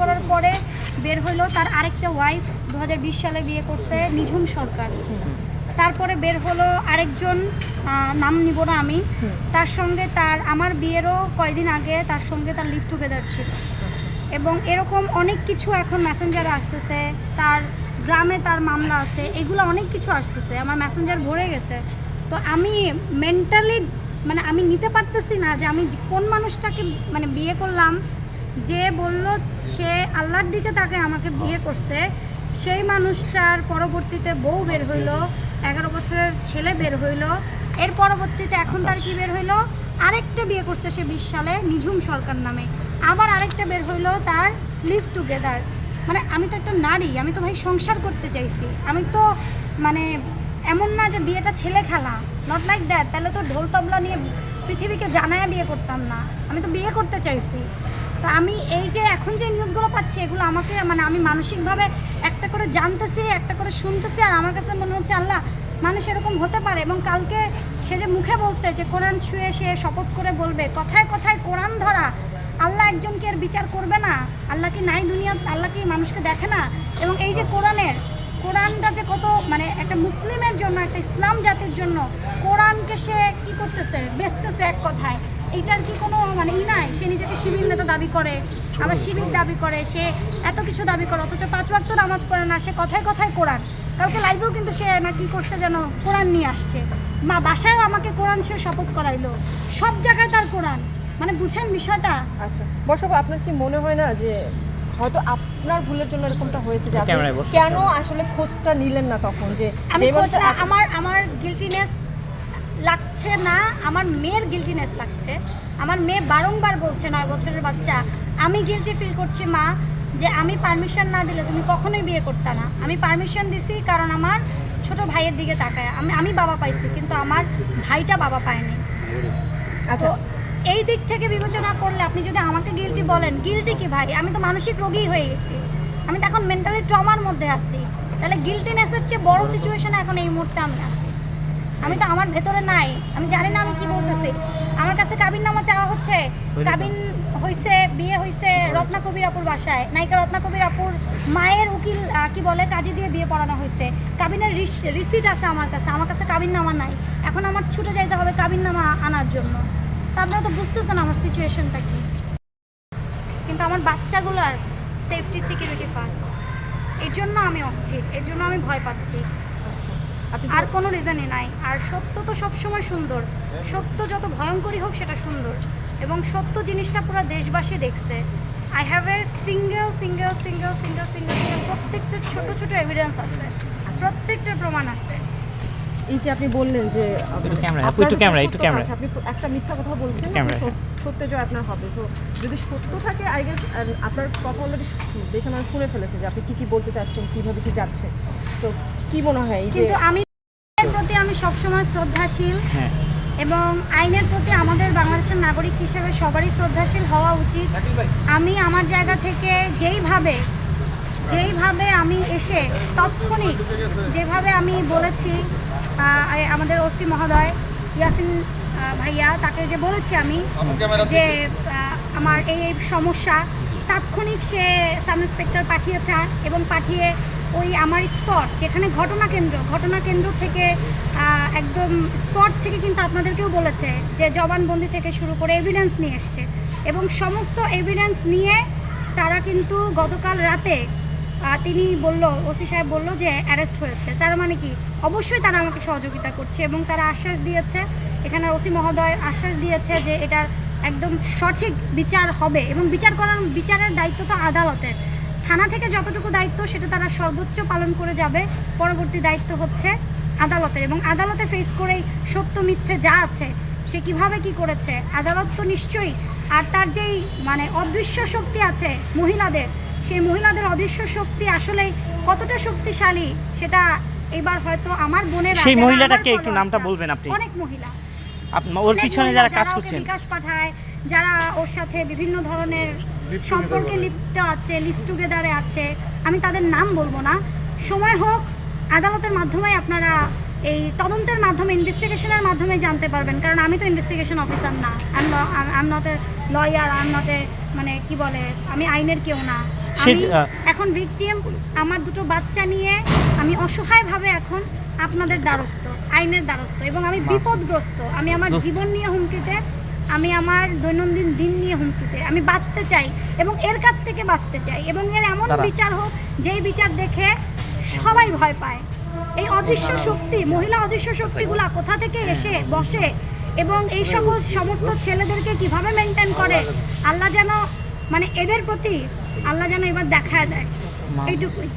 করার পরে বের হইল তার আরেকটা ওয়াইফ দু হাজার বিশ সালে বিয়ে করছে নিঝুম সরকার। তারপরে বের হলো আরেকজন নাম নিব না আমি। তার সঙ্গে তার, আমার বিয়েরও কয়দিন আগে তার সঙ্গে তার লিভ টুগেদার ছিল। এবং এরকম অনেক কিছু এখন মেসেঞ্জারে আসতেছে। তার গ্রামে তার মামলা আছে, এগুলো অনেক কিছু আসতেছে। আমার মেসেঞ্জার ভরে গেছে। তো আমি মেন্টালি মানে আমি নিতে পারতেছি না যে আমি কোন মানুষটাকে মানে বিয়ে করলাম যে বলল সে আল্লাহর দিকে তাকে আমাকে বিয়ে করছে সেই মানুষটার পরবর্তীতে বউ বের হইল এগারো বছরের ছেলে বের হইল এর পরবর্তীতে এখন তার কি বের হইল? আরেকটা বিয়ে করছে সে বিশ সালে নিঝুম সরকার নামে। আবার আরেকটা বের হইল তার লিভ টুগেদার মানে আমি তো একটা নারী আমি তো ভাই সংসার করতে চাইছি। আমি তো মানে এমন না যে বিয়েটা ছেলে খেলা। নট লাইক দ্যাট তাহলে তো ঢোল তবলা নিয়ে পৃথিবীকে জানায় বিয়ে করতাম না। আমি তো বিয়ে করতে চাইছি। তো আমি এই যে এখন যে নিউজগুলো পাচ্ছি এগুলো আমাকে মানে আমি মানসিকভাবে একটা করে জানতেছি একটা করে শুনতেছি আর আমার কাছে মনে হচ্ছে আল্লাহ মানুষ এরকম হতে পারে। এবং কালকে সে যে মুখে বলছে যে কোরআন ছুঁয়ে সে শপথ করে বলবে কথায় কথায় কোরআন ধরা আল্লাহ একজনকে এর বিচার করবে না? আল্লাহ কি নাই দুনিয়া আল্লাহ কি মানুষকে দেখে না? এবং এই যে কোরআনের কোরআনটা যে কত মানে একটা মুসলিমের জন্য একটা ইসলাম জাতির জন্য কোরআনকে সে কি করতেছে বেচতেছে এক কথায়। এইটার কি কোনো মানে ই নাই? সে নিজেকে শিবির নেতা দাবি করে আবার শিবির দাবি করে সে এত কিছু দাবি করে অথচ পাঁচ ওয়াক্ত নামাজ পড়ে না সে কথায় কথায় কোরআন। কালকে লাইভেও কিন্তু সে না কি করছে যেন কোরআন নিয়ে আসছে। মা বাসায়ও আমাকে কোরআন সে শপথ করাইলো। সব জায়গায় তার কোরআন। মানে বুঝেন বিষয়টা? আচ্ছা বর্ষাপু আপনার কি মনে হয় না যে হয়তো আপনার ভুলের জন্য এরকমটা হয়েছে যে আপনি কেন আসলে খোঁজটা নিলেন না তখন যে আমি খোঁজ না আমার আমার গিলটিনেস লাগছে না আমার মেয়ের গিলটিনেস লাগছে। আমার মেয়ে বারংবার বলছে নয় বছরের বাচ্চা আমি গিলটি ফিল করছি মা যে আমি পারমিশন না দিলে তুমি কখনোই বিয়ে করতে না। আমি পারমিশন দিছি কারণ আমার ছোট ভাইয়ের দিকে তাকায়। আমি আমি বাবা পাইছি কিন্তু আমার ভাইটা বাবা পায়নি। আচ্ছা। এই দিক থেকে বিবেচনা করলে আপনি যদি আমাকে গিলটি বলেন গিলটি কি ভাই? আমি তো মানসিক রোগী হয়ে গেছি। আমি তো এখন মেন্টালি ট্রমার মধ্যে আছি। তাহলে গিলটিনেসের চেয়ে বড় সিচুয়েশন এখন এই মুহূর্তে আমি আছি। আমি তো আমার ভেতরে নাই। আমি জানি না আমি কি বলতেছি। আমার কাছে কাবিন নামা চাওয়া হচ্ছে। কাবিন হইছে বিয়ে হইছে রত্না কবির আপুর বাসায়। নায়িকা রত্না কবির আপুর মায়ের উকিল কি বলে কাজী দিয়ে বিয়ে পড়ানো হয়েছে কাবিনের রিসিট আছে আমার কাছে। আমার কাছে কাবিন নামা নাই। এখন আমার ছুটে যাইতে হবে কাবিন নামা আনার জন্য। তা আপনারা তো বুঝতেছেন আমার সিচুয়েশনটা কি। কিন্তু আমার বাচ্চাগুলোর সেফটি সিকিউরিটি ফার্স্ট এর জন্য আমি অস্থির। এর জন্য আমি ভয় পাচ্ছি। আর কোনো রিজনই নাই। আর সত্য তো সবসময় সুন্দর। সত্য যত ভয়ঙ্করই হোক সেটা সুন্দর। এবং সত্য জিনিসটা পুরো দেশবাসী দেখছে। I have a single single single single single প্রত্যেকটা ছোট ছোট এভিডেন্স আছে। প্রত্যেকটার প্রমাণ আছে। এই যে আপনি বললেন যে একটু ক্যামেরা, আপনার একটু ক্যামেরা, একটু ক্যামেরা। আপনি একটা মিথ্যা কথা বলছেন সত্যে জয় আপনার হবে। তো যদি সত্য থাকে আই গেস আপনার কথা অলরেডি দেশের মানুষ শুনে ফেলেছে যে আপনি কি কি বলতে চাচ্ছেন কীভাবে কি যাচ্ছেন তো কি মনে হয় এই যে কিন্তু আমি প্রতি আমি সবসময় শ্রদ্ধাশীল হ্যাঁ। এবং আইনের প্রতি আমাদের বাংলাদেশের নাগরিক হিসেবে সবারই শ্রদ্ধাশীল হওয়া উচিত। আমি আমার জায়গা থেকে যেইভাবে যেইভাবে আমি এসে তৎক্ষণিক যেভাবে আমি বলেছি আমাদের ওসি মহোদয় ইয়াসিন ভাইয়া তাকে যে বলেছি আমি যে আমার এই এই সমস্যা তাৎক্ষণিক সে সাব ইন্সপেক্টর পাঠিয়েছে এবং পাঠিয়ে ওই আমার স্পট যেখানে ঘটনা কেন্দ্র ঘটনা কেন্দ্র থেকে একদম স্পট থেকে কিন্তু আপনাদেরকেও বলেছে যে জবানবন্দি থেকে শুরু করে এভিডেন্স নিয়ে এসছে। এবং সমস্ত এভিডেন্স নিয়ে তারা কিন্তু গতকাল রাতে তিনি বলল, ওসি সাহেব বলল যে অ্যারেস্ট হয়েছে। তার মানে কি? অবশ্যই তারা আমাকে সহযোগিতা করছে এবং তারা আশ্বাস দিয়েছে, এখানে ওসি মহোদয় আশ্বাস দিয়েছে যে এটার একদম সঠিক বিচার হবে এবং বিচার করার, বিচারের দায়িত্ব তো আদালতের। থানা থেকে যতটুকু দায়িত্ব সেটা তারা সর্বোচ্চ পালন করে যাবে। পরবর্তী দায়িত্ব হচ্ছে আদালতের এবং আদালতে ফেস করেই সত্য মিথ্যে যা আছে সে কীভাবে কি করেছে? আদালত তো নিশ্চয়ই, আর তার যেই মানে অদৃশ্য শক্তি আছে মহিলাদের সেই মহিলাদের অদৃশ্য শক্তি আসলে কতটা শক্তিশালী সেটা এবার হয়তো আমার বোনের সেই মহিলাটাকে একটু নামটা বলবেন আপনি। অনেক মহিলা। ওর পিছনে যারা কাজ করছেন। বিকাশ পাঠায় যারা ওর সাথে বিভিন্ন ধরনের সম্পর্কে লিপ্ত আছে লিভ টুগেদারে আছে আমি তাদের নাম বলব না। সময় হোক আদালতের মাধ্যমে আপনারা এই তদন্তের মাধ্যমে ইনভেস্টিগেশনের মাধ্যমে জানতে পারবেন। কারণ আমি তো ইনভেস্টিগেশন অফিসার না। I am not a lawyer I am not a মানে কি বলে আমি আইনের কেউ না। আমি এখন ভিকটিম আমার দুটো বাচ্চা নিয়ে আমি অসহায়ভাবে এখন আপনাদের দ্বারস্থ আইনের দ্বারস্থ এবং আমি বিপদগ্রস্ত। আমি আমার জীবন নিয়ে হুমকিতে আমি আমার দৈনন্দিন দিন নিয়ে হুমকিতে আমি বাঁচতে চাই এবং এর কাছ থেকে বাঁচতে চাই এবং এর এমন বিচার হোক যেই বিচার দেখে সবাই ভয় পায়। এই অদৃশ্য শক্তি মহিলা অদৃশ্য শক্তিগুলা কোথা থেকে এসে বসে এবং এই সকল সমস্ত ছেলেদেরকে কীভাবে মেনটেন করে? আল্লাহ যেন মানে এদের প্রতি আল্লাহ যেন এবার দেখা দেয়। এইটুকুই।